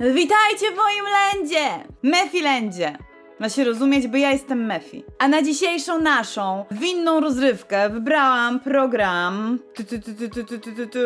Witajcie w moim lędzie! Mefilendzie! Ma się rozumieć, bo ja jestem Mefi. A na dzisiejszą naszą winną rozrywkę wybrałam program tu.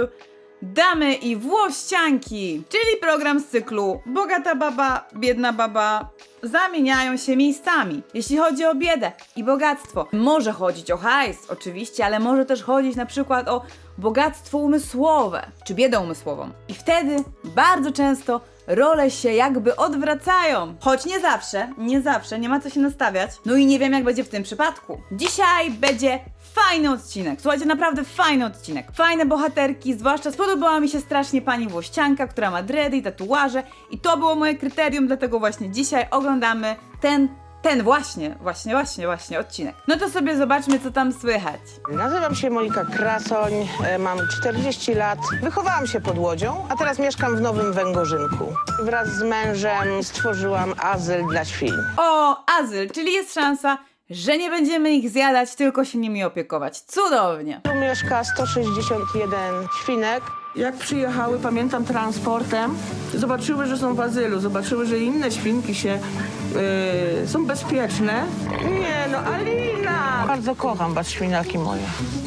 Damy i Włościanki, czyli program z cyklu Bogata baba, biedna baba zamieniają się miejscami. Jeśli chodzi o biedę i bogactwo, może chodzić o hajs oczywiście, ale może też chodzić na przykład o bogactwo umysłowe czy biedę umysłową. I wtedy bardzo często role się jakby odwracają. Choć nie zawsze, nie zawsze, nie ma co się nastawiać. No i nie wiem, jak będzie w tym przypadku. Dzisiaj będzie fajny odcinek. Słuchajcie, naprawdę fajny odcinek. Fajne bohaterki, zwłaszcza spodobała mi się strasznie pani Włościanka, która ma dredy i tatuaże. I to było moje kryterium, dlatego właśnie dzisiaj oglądamy ten, ten właśnie, właśnie, właśnie, właśnie odcinek. No to sobie zobaczmy, co tam słychać. Nazywam się Monika Krasoń, e, mam 40 lat. Wychowałam się pod Łodzią, a teraz mieszkam w Nowym Węgorzynku. Wraz z mężem stworzyłam azyl dla świń. O, azyl, czyli jest szansa, że nie będziemy ich zjadać, tylko się nimi opiekować. Cudownie. Tu mieszka 161 świnek. Jak przyjechały, pamiętam, transportem, zobaczyły, że są w azylu, zobaczyły, że inne świnki się yy, są bezpieczne. Nie no, Alina! Bardzo kocham was, świniaki moje.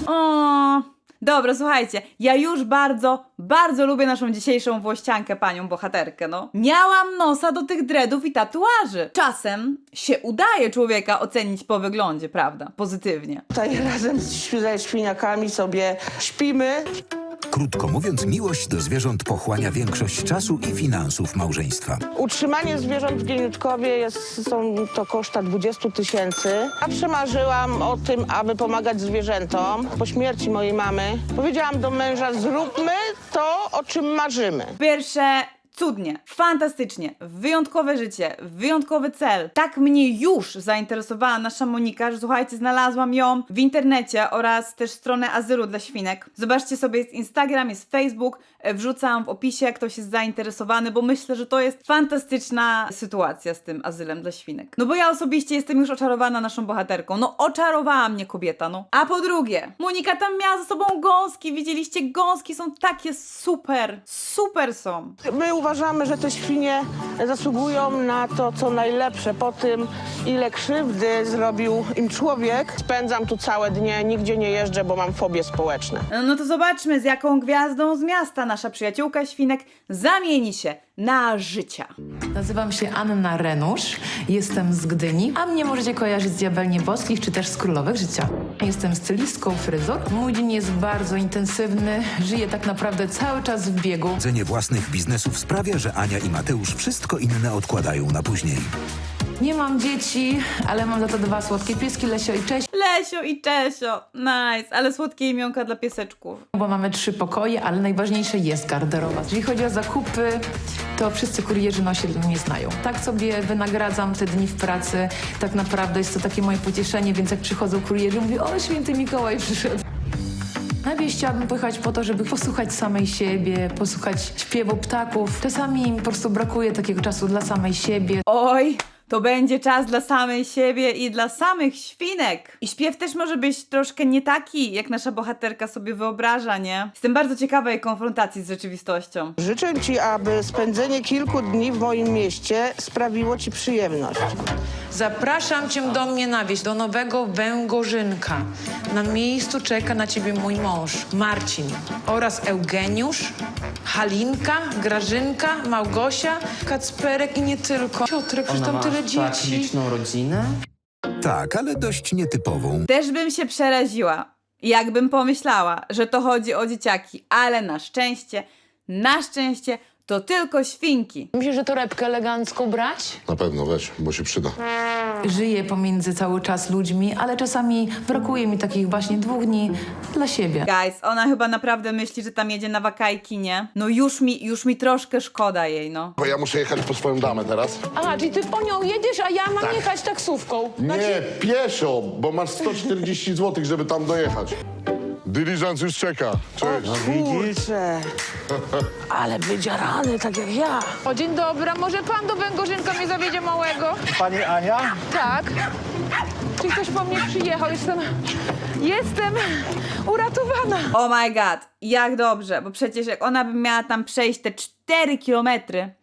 O, dobra, słuchajcie, ja już bardzo, bardzo lubię naszą dzisiejszą włościankę, panią bohaterkę, no. Miałam nosa do tych dreadów i tatuaży. Czasem się udaje człowieka ocenić po wyglądzie, prawda? Pozytywnie. Tutaj razem z świ- ze świniakami sobie śpimy. Krótko mówiąc, miłość do zwierząt pochłania większość czasu i finansów małżeństwa. Utrzymanie zwierząt w Gieniutkowie jest, są to koszta 20 tysięcy. A przemarzyłam o tym, aby pomagać zwierzętom. Po śmierci mojej mamy powiedziałam do męża, zróbmy to, o czym marzymy. Pierwsze, cudnie, fantastycznie, wyjątkowe życie, wyjątkowy cel. Tak mnie już zainteresowała nasza Monika, że słuchajcie, znalazłam ją w internecie oraz też stronę azylu dla świnek. Zobaczcie sobie, jest Instagram, jest Facebook, e, wrzucam w opisie, ktoś jest zainteresowany, bo myślę, że to jest fantastyczna sytuacja z tym azylem dla świnek. No bo ja osobiście jestem już oczarowana naszą bohaterką. No oczarowała mnie kobieta, no. A po drugie, Monika tam miała ze sobą gąski, widzieliście, gąski są takie super, super są. My uważamy, że te świnie zasługują na to, co najlepsze. Po tym, ile krzywdy zrobił im człowiek, spędzam tu całe dnie, nigdzie nie jeżdżę, bo mam fobie społeczne. No to zobaczmy, z jaką gwiazdą z miasta nasza przyjaciółka Świnek zamieni się na życia. Nazywam się Anna Renusz, jestem z Gdyni, a mnie możecie kojarzyć z Diabel Nieboskich czy też z Królowych Życia. Jestem stylistką fryzur. Mój dzień jest bardzo intensywny, żyję tak naprawdę cały czas w biegu. Cenie własnych biznesów sprawia, że Ania i Mateusz wszystko inne odkładają na później. Nie mam dzieci, ale mam za to dwa słodkie pieski, Lesio i Cześć, Lesio i Czesio, nice, ale słodkie imionka dla pieseczków. bo mamy trzy pokoje, ale najważniejsze jest garderoba. Jeżeli chodzi o zakupy, to wszyscy kurierzy no się mnie znają. Tak sobie wynagradzam te dni w pracy. Tak naprawdę jest to takie moje pocieszenie, więc jak przychodzą kurierzy, mówię, o święty Mikołaj przyszedł. Na wieś chciałabym pojechać po to, żeby posłuchać samej siebie, posłuchać śpiewu ptaków. Czasami mi po prostu brakuje takiego czasu dla samej siebie. Oj, to będzie czas dla samej siebie i dla samych świnek. I śpiew też może być troszkę nie taki, jak nasza bohaterka sobie wyobraża, nie? Jestem bardzo ciekawa jej konfrontacji z rzeczywistością. Życzę Ci, aby spędzenie kilku dni w moim mieście sprawiło Ci przyjemność. Zapraszam cię do mnie na wieś, do Nowego Węgorzynka. Na miejscu czeka na ciebie mój mąż, Marcin, oraz Eugeniusz, Halinka, Grażynka, Małgosia, Kacperek i nie tylko. Piotrek, przecież tam tyle ma tak dzieci. liczną rodzinę? Tak, ale dość nietypową. Też bym się przeraziła, jakbym pomyślała, że to chodzi o dzieciaki, ale na szczęście, na szczęście to tylko świnki. Myślisz, że torebkę elegancką brać? Na pewno, weź, bo się przyda. Żyję pomiędzy cały czas ludźmi, ale czasami brakuje mi takich właśnie dwóch dni dla siebie. Guys, ona chyba naprawdę myśli, że tam jedzie na wakajki, nie? No już mi, już mi troszkę szkoda jej, no. Bo ja muszę jechać po swoją damę teraz. Aha, czyli ty po nią jedziesz, a ja mam jechać taksówką. Nie, pieszo, bo masz 140 zł, żeby tam dojechać. Dyliżans już czeka. Cześć. Kurczę, ale wydzierany, tak jak ja. O, dzień dobry, a może pan do Węgorzynka mnie zawiedzie małego? Pani Ania? Tak. Czy ktoś po mnie przyjechał? Jestem... Jestem uratowana. Oh my god, jak dobrze, bo przecież jak ona by miała tam przejść te 4 kilometry,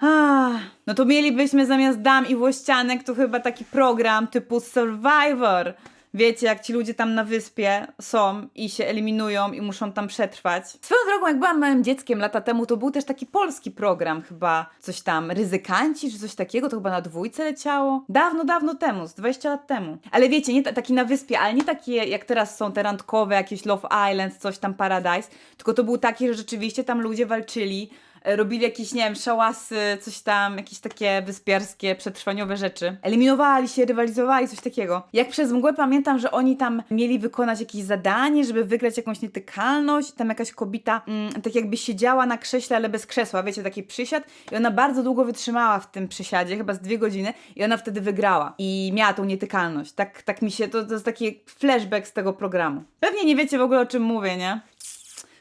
Ah, no to mielibyśmy zamiast dam i włościanek to chyba taki program typu Survivor. Wiecie, jak ci ludzie tam na wyspie są i się eliminują i muszą tam przetrwać. Swoją drogą, jak byłam małym dzieckiem lata temu, to był też taki polski program chyba, coś tam, Ryzykanci czy coś takiego, to chyba na dwójce leciało. Dawno, dawno temu, z 20 lat temu. Ale wiecie, nie ta, taki na wyspie, ale nie takie jak teraz są te randkowe, jakieś Love Island, coś tam Paradise, tylko to był taki, że rzeczywiście tam ludzie walczyli robili jakieś, nie wiem, szałasy, coś tam, jakieś takie wyspiarskie, przetrwaniowe rzeczy. Eliminowali się, rywalizowali, coś takiego. Jak przez mgłę pamiętam, że oni tam mieli wykonać jakieś zadanie, żeby wygrać jakąś nietykalność. Tam jakaś kobieta mm, tak jakby siedziała na krześle, ale bez krzesła, wiecie, taki przysiad. I ona bardzo długo wytrzymała w tym przysiadzie, chyba z dwie godziny. I ona wtedy wygrała. I miała tą nietykalność. Tak, tak mi się, to, to jest taki flashback z tego programu. Pewnie nie wiecie w ogóle o czym mówię, nie?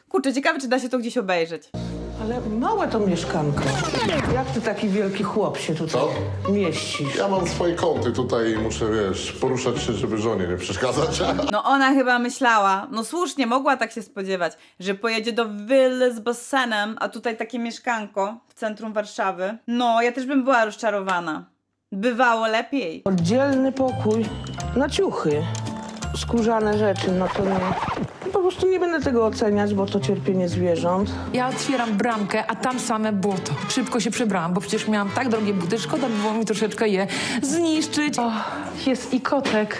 Kurczę, ciekawe, czy da się to gdzieś obejrzeć. Ale małe to mieszkanko. Jak ty taki wielki chłop się tutaj Co? mieścisz? Ja mam swoje kąty tutaj i muszę, wiesz, poruszać się, żeby żonie nie przeszkadzać. No ona chyba myślała, no słusznie, mogła tak się spodziewać, że pojedzie do willy z basenem, a tutaj takie mieszkanko w centrum Warszawy. No, ja też bym była rozczarowana. Bywało lepiej. Oddzielny pokój na ciuchy. Skórzane rzeczy, no to nie. Po prostu nie będę tego oceniać, bo to cierpienie zwierząt. Ja otwieram bramkę, a tam same błoto. Szybko się przebrałam, bo przecież miałam tak drogie buty, szkoda by było mi troszeczkę je zniszczyć. O, jest i kotek.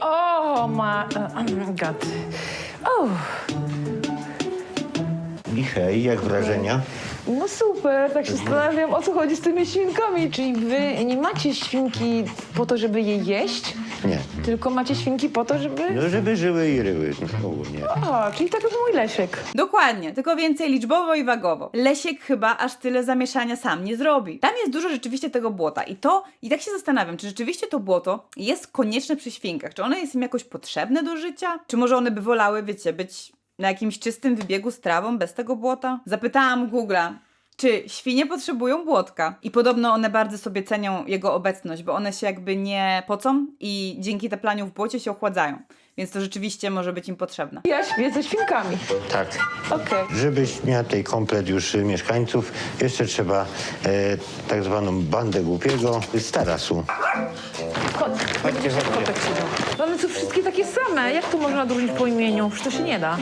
O, ma... God. O, I hej, jak wrażenia? No super, tak się zastanawiam, o co chodzi z tymi świnkami. Czyli wy nie macie świnki po to, żeby je jeść, Nie. tylko macie świnki po to, żeby... No, żeby żyły i ryły. No, ogólnie. O, czyli tak jak mój Lesiek. Dokładnie, tylko więcej liczbowo i wagowo. Lesiek chyba aż tyle zamieszania sam nie zrobi. Tam jest dużo rzeczywiście tego błota i to, i tak się zastanawiam, czy rzeczywiście to błoto jest konieczne przy świnkach? Czy one jest im jakoś potrzebne do życia? Czy może one by wolały, wiecie, być na jakimś czystym wybiegu z trawą bez tego błota? Zapytałam Google'a, czy świnie potrzebują błotka? I podobno one bardzo sobie cenią jego obecność, bo one się jakby nie pocą i dzięki teplaniu w błocie się ochładzają. Więc to rzeczywiście może być im potrzebne. Ja śpię ze świnkami. Tak. Okej. Żebyś miał tutaj komplet już y, mieszkańców, jeszcze trzeba e, tak zwaną bandę głupiego z tarasu. Chodźcie, chodźcie. No one są wszystkie takie same. Jak to można odróżnić po imieniu? Przecież to się nie da.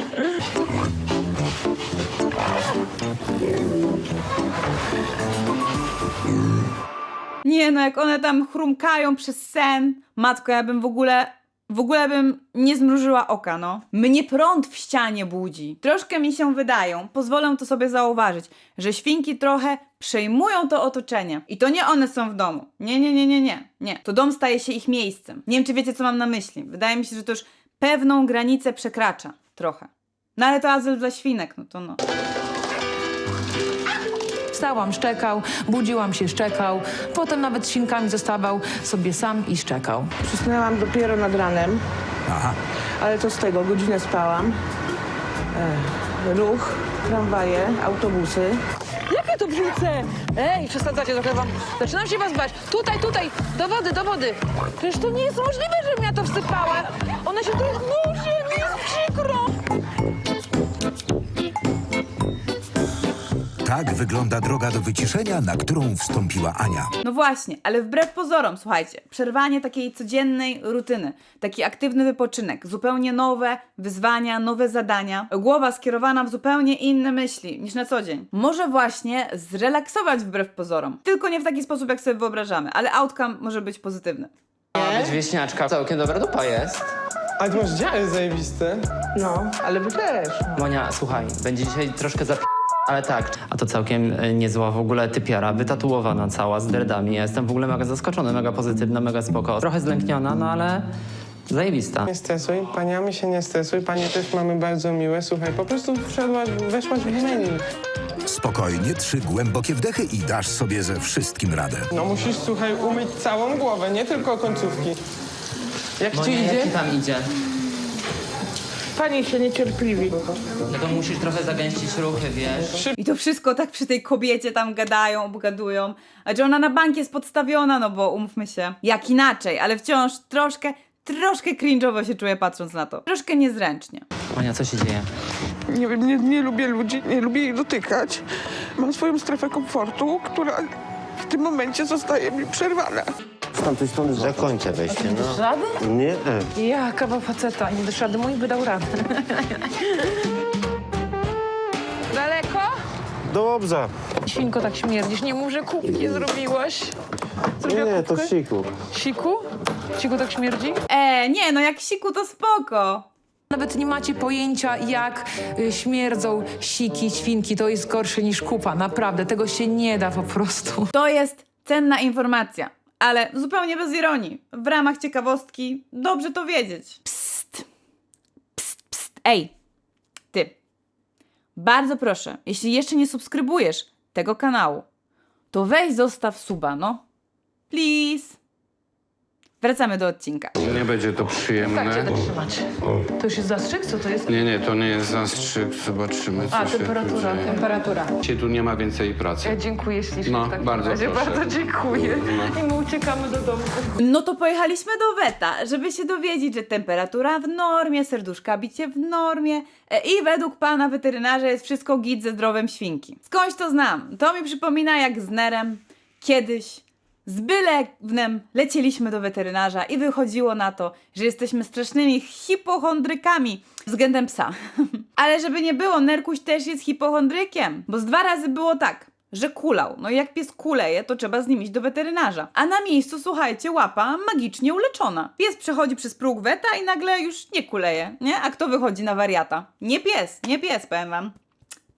Nie no, jak one tam chrumkają przez sen, matko, ja bym w ogóle, w ogóle bym nie zmrużyła oka, no. Mnie prąd w ścianie budzi. Troszkę mi się wydają, pozwolę to sobie zauważyć, że świnki trochę przejmują to otoczenie. I to nie one są w domu. Nie, nie, nie, nie, nie. Nie. To dom staje się ich miejscem. Nie wiem, czy wiecie, co mam na myśli. Wydaje mi się, że to już pewną granicę przekracza. Trochę. No ale to azyl dla świnek, no to no. Wstałam, szczekał, budziłam się, szczekał. Potem nawet z świnkami zostawał sobie sam i szczekał. Przysnęłam dopiero nad ranem, Aha, ale to z tego, godzinę spałam. E, ruch, tramwaje, autobusy. Jak ja to wrzucę? Ej, przesadzacie trochę wam. Zaczynam się was bać. Tutaj, tutaj, do wody, do wody. Przecież to nie jest możliwe, żebym ja to wsypała. One się tu... Boże, mi jest przykro. Tak wygląda droga do wyciszenia, na którą wstąpiła Ania. No właśnie, ale wbrew pozorom, słuchajcie, przerwanie takiej codziennej rutyny, taki aktywny wypoczynek, zupełnie nowe wyzwania, nowe zadania, głowa skierowana w zupełnie inne myśli niż na co dzień. Może właśnie zrelaksować wbrew pozorom. Tylko nie w taki sposób, jak sobie wyobrażamy, ale outcome może być pozytywny. Ma być wieśniaczka. Całkiem dobra dupa jest. A ty masz działy zajebiste. No, ale wy też. Monia, słuchaj, będzie dzisiaj troszkę zap... Ale tak, a to całkiem e, niezła w ogóle typiara, wytatuowana cała z dreadami. Ja jestem w ogóle mega zaskoczony, mega pozytywna, mega spoko. Trochę zlękniona, no ale zajebista. Nie stresuj, paniami się nie stresuj, panie też mamy bardzo miłe. Słuchaj, po prostu wszedłaś, weszłaś w menu. Spokojnie, trzy głębokie wdechy i dasz sobie ze wszystkim radę. No musisz, słuchaj, umyć całą głowę, nie tylko końcówki. Jak ci Monia, idzie? jak ci tam idzie? Pani się niecierpliwi. Tylko musisz trochę zagęścić ruchy, wiesz? I to wszystko tak przy tej kobiecie tam gadają, obgadują. A że ona na bank jest podstawiona, no bo umówmy się, jak inaczej, ale wciąż troszkę, troszkę cringe'owo się czuję patrząc na to. Troszkę niezręcznie. Monia, co się dzieje? Nie wiem, nie, nie lubię ludzi, nie lubię ich dotykać. Mam swoją strefę komfortu, która w tym momencie zostaje mi przerwana. Z tamtej strony za końca weźcie, no. Rady? Nie, e. Ja, kawał faceta, nie dasz rady, mój by dał radę. Daleko? Dobrze. Świnko, tak śmierdzisz. Nie mów, że kubki zrobiłaś. Zrobiła Nie, to kubkę? siku. Siku? Siku tak śmierdzi? E, nie, no jak siku to spoko. Nawet nie macie pojęcia, jak y, śmierdzą siki, świnki. To jest gorsze niż kupa, naprawdę. Tego się nie da po prostu. To jest cenna informacja, ale zupełnie bez ironii. W ramach ciekawostki dobrze to wiedzieć. Psst. Psst, psst. Ej, ty. Bardzo proszę, jeśli jeszcze nie subskrybujesz tego kanału, to weź zostaw suba, no. Please. Wracamy do odcinka. Nie będzie to Tak cię przyjemne. trzymać. To już jest zastrzyk? Co to jest? Nie, nie, to nie jest zastrzyk. Zobaczymy, co A, się temperatura, tu dzieje. temperatura. Dzisiaj tu nie ma więcej pracy. Ja dziękuję ślicznie No, w takim bardzo razie. proszę. Bardzo dziękuję. No. I my uciekamy do domu. No to pojechaliśmy do Weta, żeby się dowiedzieć, że temperatura w normie, serduszka bicie w normie e, i według pana weterynarza jest wszystko git ze zdrowiem świnki. Skądś to znam? To mi przypomina jak z Nerem kiedyś z bylewnem lecieliśmy do weterynarza i wychodziło na to, że jesteśmy strasznymi hipochondrykami względem psa. Ale żeby nie było, Nerkuś też jest hipochondrykiem, bo z dwa razy było tak, że kulał. No i jak pies kuleje, to trzeba z nim iść do weterynarza. A na miejscu, słuchajcie, łapa magicznie uleczona. Pies przechodzi przez próg weta i nagle już nie kuleje, nie? A kto wychodzi na wariata? Nie pies, nie pies, powiem wam.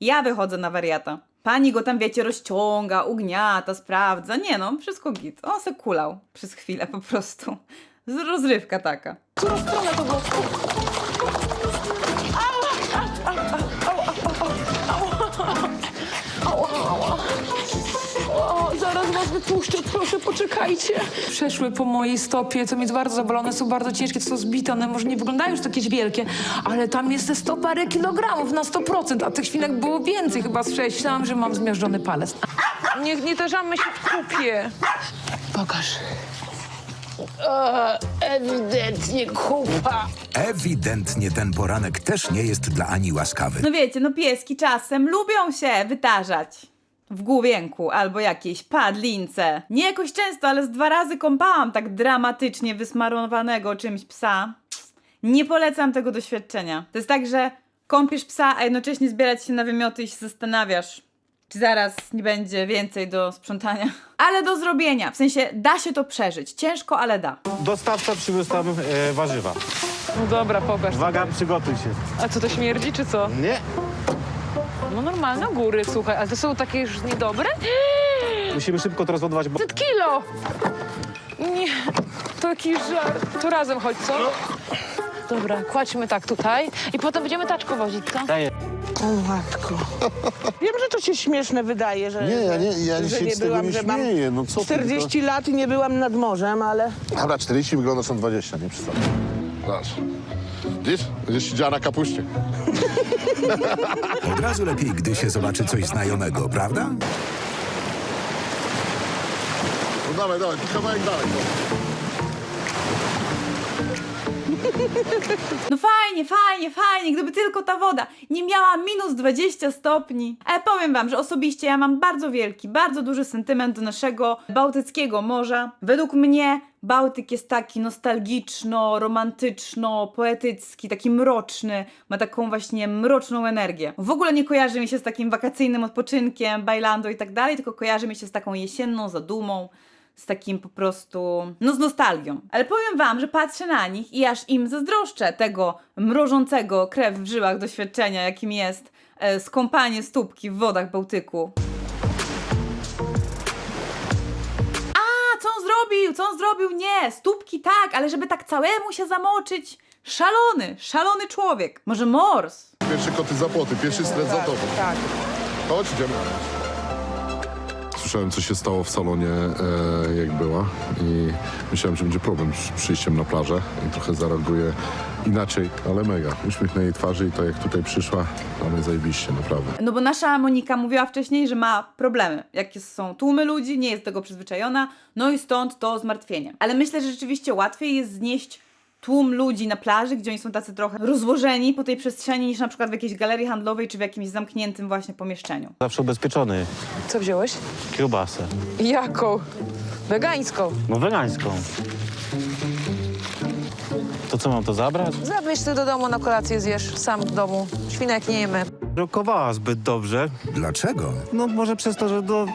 Ja wychodzę na wariata. Pani go tam, wiecie, rozciąga, ugniata, sprawdza. Nie no, wszystko git. On se kulał przez chwilę po prostu. Rozrywka taka. O, zaraz was wypuszczę, proszę, poczekajcie. Przeszły po mojej stopie, co mi jest bardzo zabolone, są bardzo ciężkie, to są zbite, one może nie wyglądają już takie wielkie, ale tam jest ze 100 parę kilogramów na 100%, a tych świnek było więcej, chyba z sześć. Myślałam, że mam zmiażdżony palec. Nie, nie tarzamy się w kupie. Pokaż. ewidentnie kupa. Ewidentnie ten poranek też nie jest dla Ani łaskawy. No wiecie, no pieski czasem lubią się wytarzać. W główienku albo jakiejś padlince. Nie jakoś często, ale z dwa razy kąpałam tak dramatycznie wysmarowanego czymś psa. Nie polecam tego doświadczenia. To jest tak, że kąpiesz psa, a jednocześnie zbierać się na wymioty i się zastanawiasz, czy zaraz nie będzie więcej do sprzątania. Ale do zrobienia. W sensie da się to przeżyć. Ciężko, ale da. Dostawca przywiózł tam e, warzywa. No dobra, pokaż. Uwaga, przygotuj się. A co to śmierdzi, czy co? Nie, No normalne góry, słuchaj, ale to są takie już niedobre? musimy szybko to rozładować, bo... 500 kilo! Nie, to jakiś żart. To razem chodź, co? Dobra, kładźmy tak tutaj i potem będziemy taczką wozić, co? Daję. O matko. Wiem, że to się śmieszne wydaje, że, Nie, ja nie- ja że się nie z tego byłam, nie że mam śmieję, no co ty, 40 lat i nie byłam nad morzem, ale... Dobra, 40 wygląda są 20, nie przesadzaj. Zobacz. Będziesz siedziała na kapuście. Od razu lepiej, gdy się zobaczy coś znajomego, prawda? No dawaj, dawaj, kawałek dalej. No. No fajnie, fajnie, fajnie, gdyby tylko ta woda nie miała minus 20 stopni. Ale powiem wam, że osobiście ja mam bardzo wielki, bardzo duży sentyment do naszego Bałtyckiego Morza. Według mnie Bałtyk jest taki nostalgiczno, romantyczno, poetycki, taki mroczny, ma taką właśnie mroczną energię. W ogóle nie kojarzy mi się z takim wakacyjnym odpoczynkiem, bailando i tak dalej, tylko kojarzy mi się z taką jesienną zadumą, z takim po prostu, no z nostalgią. Ale powiem wam, że patrzę na nich i aż im zazdroszczę tego mrożącego krew w żyłach doświadczenia, jakim jest e, skąpanie stópki w wodach Bałtyku. A, co on zrobił? Co on zrobił? Nie, stópki tak, ale żeby tak całemu się zamoczyć. Szalony, szalony człowiek. Może mors? Pierwsze koty za płoty, pierwszy stres za tobą. Tak. Chodź, idziemy. Słyszałem, co się stało w salonie, e, jak była i myślałem, że będzie problem z przyjściem na plażę i trochę zareaguje inaczej, ale mega. Uśmiech na jej twarzy i to, jak tutaj przyszła, mnie zajebiście, naprawdę. No bo nasza Monika mówiła wcześniej, że ma problemy. Jakie są tłumy ludzi, nie jest do tego przyzwyczajona, no i stąd to zmartwienie. Ale myślę, że rzeczywiście łatwiej jest znieść tłum ludzi na plaży, gdzie oni są tacy trochę rozłożeni po tej przestrzeni niż na przykład w jakiejś galerii handlowej czy w jakimś zamkniętym właśnie pomieszczeniu. Zawsze ubezpieczony. Co wziąłeś? Kiełbasę. Jaką? Wegańską. No wegańską. To co, mam to zabrać? Zabierz ty do domu na kolację zjesz, sam w domu. Świnek nie jemy. Rokowała zbyt dobrze. Dlaczego? No może przez to, że do...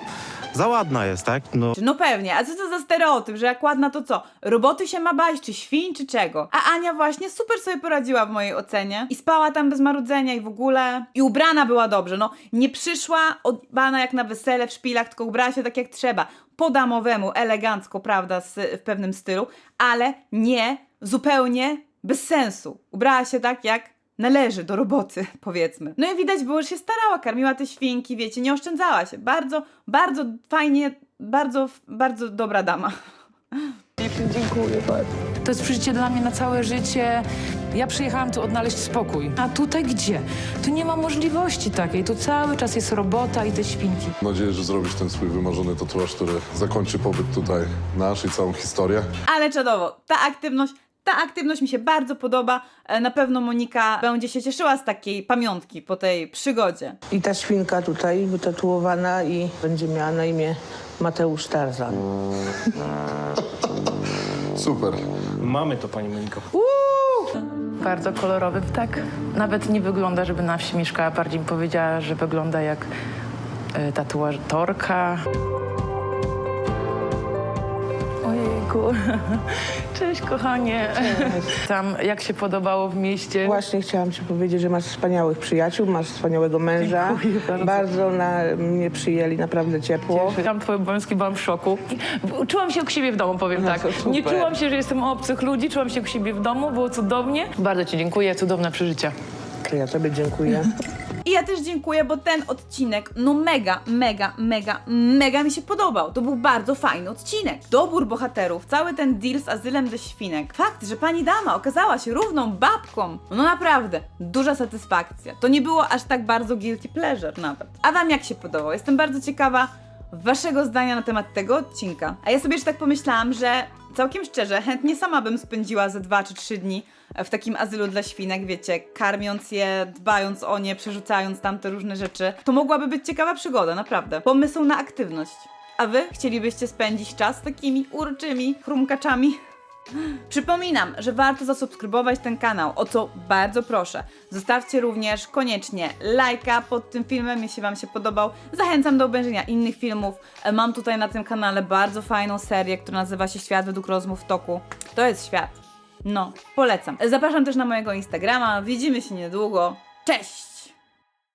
za ładna jest, tak? No No pewnie, a co to za stereotyp, że jak ładna to co? Roboty się ma bać, czy świń, czy czego? A Ania właśnie super sobie poradziła w mojej ocenie i spała tam bez marudzenia i w ogóle. I ubrana była dobrze, no nie przyszła odbana jak na wesele w szpilach, tylko ubrała się tak jak trzeba. Po damowemu, elegancko, prawda, z, w pewnym stylu, ale nie zupełnie bez sensu. Ubrała się tak jak należy do roboty, powiedzmy. No i widać było, że się starała, karmiła te świnki, wiecie, nie oszczędzała się. Bardzo, bardzo fajnie, bardzo, bardzo dobra dama. To jest przeżycie dla mnie na całe życie. Ja przyjechałam tu odnaleźć spokój. A tutaj gdzie? Tu nie ma możliwości takiej. Tu cały czas jest robota i te świnki. Mam nadzieję, że zrobisz ten swój wymarzony tatuaż, który zakończy pobyt tutaj nasz i całą historię. Ale czadowo, ta aktywność, ta aktywność mi się bardzo podoba. E, Na pewno Monika będzie się cieszyła z takiej pamiątki po tej przygodzie. I ta świnka tutaj wytatuowana i będzie miała na imię Mateusz Tarzan. Super. mamy to, pani Moniko. Bardzo kolorowy ptak. Nawet nie wygląda, żeby na wsi mieszkała. Bardziej mi powiedziała, że wygląda jak y, tatuatorka. Ojejku. Cześć, kochanie. Tam, jak się podobało w mieście? Właśnie chciałam ci powiedzieć, że masz wspaniałych przyjaciół, masz wspaniałego męża. Dziękuję bardzo. bardzo na mnie przyjęli, naprawdę ciepło. Tam twoje obowiązki, byłam w szoku. Czułam się jak u siebie w domu, powiem No tak. to super. Nie czułam się, że jestem obcych ludzi, czułam się jak u siebie w domu, było cudownie. Bardzo ci dziękuję, cudowne przeżycie. To ja tobie dziękuję. I ja też dziękuję, bo ten odcinek, no mega, mega, mega, mega mi się podobał. To był bardzo fajny odcinek. Dobór bohaterów, cały ten deal z azylem do świnek. Fakt, że pani dama okazała się równą babką. No naprawdę, duża satysfakcja. To nie było aż tak bardzo guilty pleasure nawet. A wam jak się podobało? Jestem bardzo ciekawa waszego zdania na temat tego odcinka. A ja sobie jeszcze tak pomyślałam, że całkiem szczerze, chętnie sama bym spędziła ze dwa czy trzy dni w takim azylu dla świnek, wiecie, karmiąc je, dbając o nie, przerzucając tam te różne rzeczy. To mogłaby być ciekawa przygoda, naprawdę. Pomysł na aktywność. A wy chcielibyście spędzić czas takimi urczymi chrumkaczami? Przypominam, że warto zasubskrybować ten kanał, o co bardzo proszę. Zostawcie również koniecznie lajka pod tym filmem, jeśli Wam się podobał. Zachęcam do obejrzenia innych filmów. E, Mam tutaj na tym kanale bardzo fajną serię, która nazywa się Świat według rozmów w toku. To jest świat. No, polecam. Zapraszam też na mojego Instagrama. Widzimy się niedługo. Cześć!